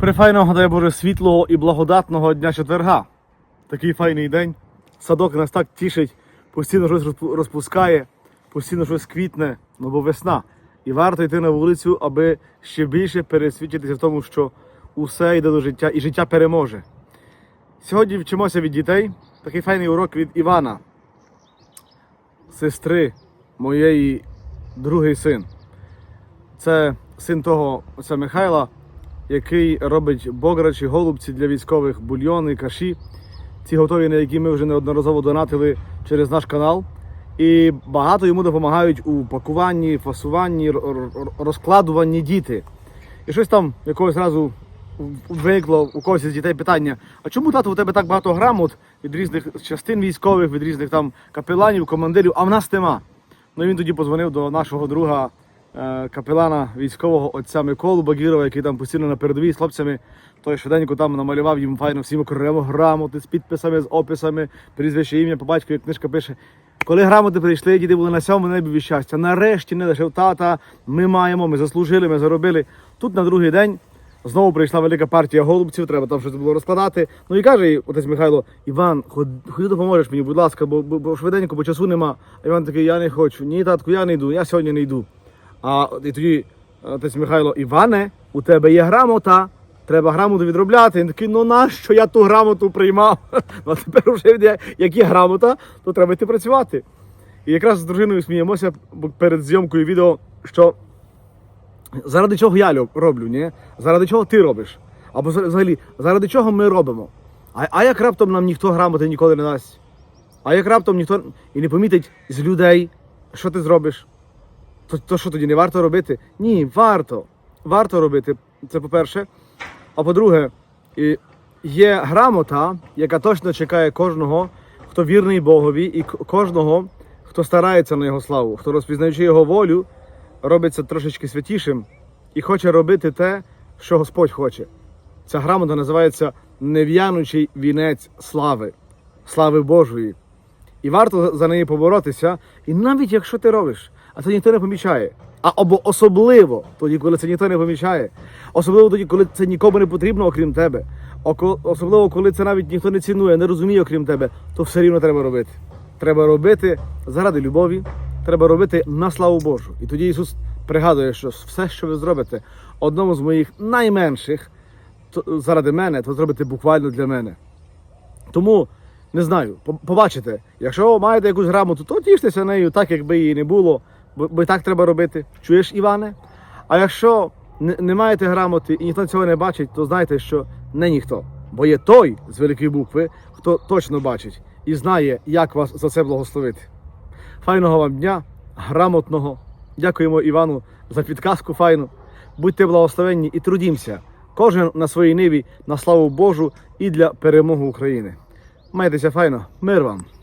Прифайного, дай Боже, світлого і благодатного дня четверга. Такий файний день. Садок нас так тішить, постійно щось розпускає, постійно щось квітне, ну бо весна. І варто йти на вулицю, аби ще більше пересвідчитися в тому, що усе йде до життя і життя переможе. Сьогодні вчимося від дітей. Такий файний урок від Івана, сестри моєї другий син. Це син того отця Михайла, який робить бограчі, голубці для військових, бульйони, каші. Ці готові, на які ми вже неодноразово донатили через наш канал. І багато йому допомагають у пакуванні, фасуванні, розкладуванні діти. І щось там якогось разу виникло у когось із дітей питання: а чому тато у тебе так багато грамот від різних частин військових, від різних там капеланів, командирів, а в нас нема? Ну і він тоді позвонив до нашого друга капелана військового отця Миколу Багірова, який там постійно на передовій з хлопцями. Той швиденько там намалював їм файно всім окремо грамоти з підписами, з описами, прізвище ім'я по батькові, книжка пише. Коли грамоти прийшли, діти були на сьомому небі щастя. Нарешті не лише тата. Ми маємо, ми заслужили, ми заробили. Тут на другий день знову прийшла велика партія голубців, треба там щось було розкладати. Ну і каже отець Михайло, Іван, ход- ходи допоможеш мені, будь ласка, бо, бо, бо швиденько, бо часу нема. А Іван такий, я не хочу. Ні, татку, я не йду, я сьогодні не йду. А і тоді отець Михайло, Іване, у тебе є грамота. Треба грамоту відробляти. Він такий, ну нащо я ту грамоту приймав? Ну, а тепер вже як є грамота, то треба йти працювати. І якраз з дружиною сміємося перед зйомкою відео, що заради чого я роблю, ні? Заради чого ти робиш? Або взагалі, заради чого ми робимо? А, а як раптом нам ніхто грамоти ніколи не дасть? А як раптом ніхто і не помітить з людей, що ти зробиш? То, то що тоді не варто робити? Ні, варто. Варто робити. Це по-перше. А по-друге, є грамота, яка точно чекає кожного, хто вірний Богові, і кожного, хто старається на його славу, хто розпізнаючи його волю, робиться трошечки святішим і хоче робити те, що Господь хоче. Ця грамота називається нев'янучий вінець слави, слави Божої. І варто за неї поборотися. І навіть якщо ти робиш, а це ніхто не помічає. А або особливо тоді, коли це ніхто не помічає, особливо тоді, коли це нікому не потрібно, окрім тебе. Особливо, коли це навіть ніхто не цінує, не розуміє, окрім тебе, то все рівно треба робити. Треба робити заради любові, треба робити на славу Божу. І тоді Ісус пригадує, що все, що ви зробите, одному з моїх найменших, то, заради мене, то зробите буквально для мене. Тому не знаю, побачите, якщо маєте якусь грамоту, то тіштеся нею так, якби її не було, бо, бо і так треба робити. Чуєш, Іване? А якщо не, не маєте грамоти і ніхто цього не бачить, то знайте, що не ніхто. Бо є той з великої букви, хто точно бачить і знає, як вас за це благословити. Файного вам дня, грамотного. Дякуємо Івану за підказку файну. Будьте благословенні і трудімося. Кожен на своїй ниві на славу Божу і для перемоги України. Майтеся файно, мир вам!